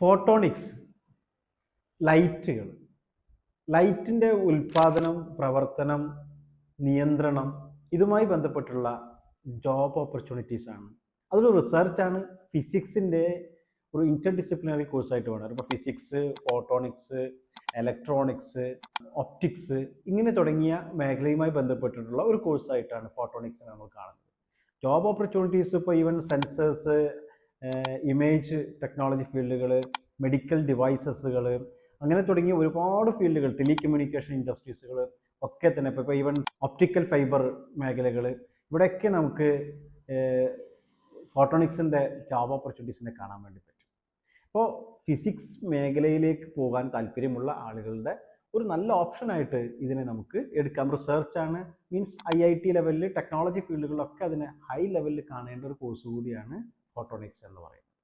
Photonics ലൈറ്റുകൾ. ലൈറ്റിന്റെ ഉൽപാദനം പ്രവർത്തനം നിയന്ത്രണം ഇതുമായി ബന്ധപ്പെട്ടുള്ള ജോബ് ഓപ്പർച്യൂണിറ്റീസ് ആണ്. അതൊരു റിസർച്ചാണ് ഫിസിക്സിന്റെ ഒരു ഇന്റർ ഡിസിപ്ലിനറി കോഴ്സായിട്ട് വേണം. ഇപ്പോൾ ഫിസിക്സ് ഫോട്ടോണിക്സ് ഇലക്ട്രോണിക്സ് ഒപ്റ്റിക്സ് ഇങ്ങനെ തുടങ്ങിയ മേഖലയുമായി ബന്ധപ്പെട്ടിട്ടുള്ള ഒരു കോഴ്സായിട്ടാണ് ഫോട്ടോണിക്സ് നമ്മൾ കാണുന്നത്. ജോബ് ഓപ്പർച്യൂണിറ്റീസ് ഇപ്പോൾ ഈവൻ സെൻസേഴ്സ് ഇമേജ് ടെക്നോളജി ഫീൽഡുകൾ മെഡിക്കൽ ഡിവൈസസുകൾ അങ്ങനെ തുടങ്ങിയ ഒരുപാട് ഫീൽഡുകൾ ടെലികമ്മ്യൂണിക്കേഷൻ ഇൻഡസ്ട്രീസുകൾ ഒക്കെ തന്നെ. ഇപ്പോൾ ഇപ്പോൾ ഈവൻ ഒപ്റ്റിക്കൽ ഫൈബർ മേഖലകൾ ഇവിടെയൊക്കെ നമുക്ക് ഫോട്ടോണിക്സിന്റെ ജോബ് ഓപ്പർച്യൂണിറ്റീസിനെ കാണാൻ വേണ്ടി പറ്റും. അപ്പോൾ ഫിസിക്സ് മേഖലയിലേക്ക് പോകാൻ താല്പര്യമുള്ള ആളുകളുടെ ഒരു നല്ല ഓപ്ഷനായിട്ട് ഇതിനെ നമുക്ക് എടുക്കാം. റിസർച്ചാണ് മീൻസ് ഐ ഐ ടി ലെവലിൽ ടെക്നോളജി ഫീൽഡുകളിലൊക്കെ അതിനെ ഹൈ ലെവലിൽ കാണേണ്ട ഒരു കോഴ്സ് കൂടിയാണ് ഫോട്ടോണിക്സ് എന്ന് പറയുന്നത്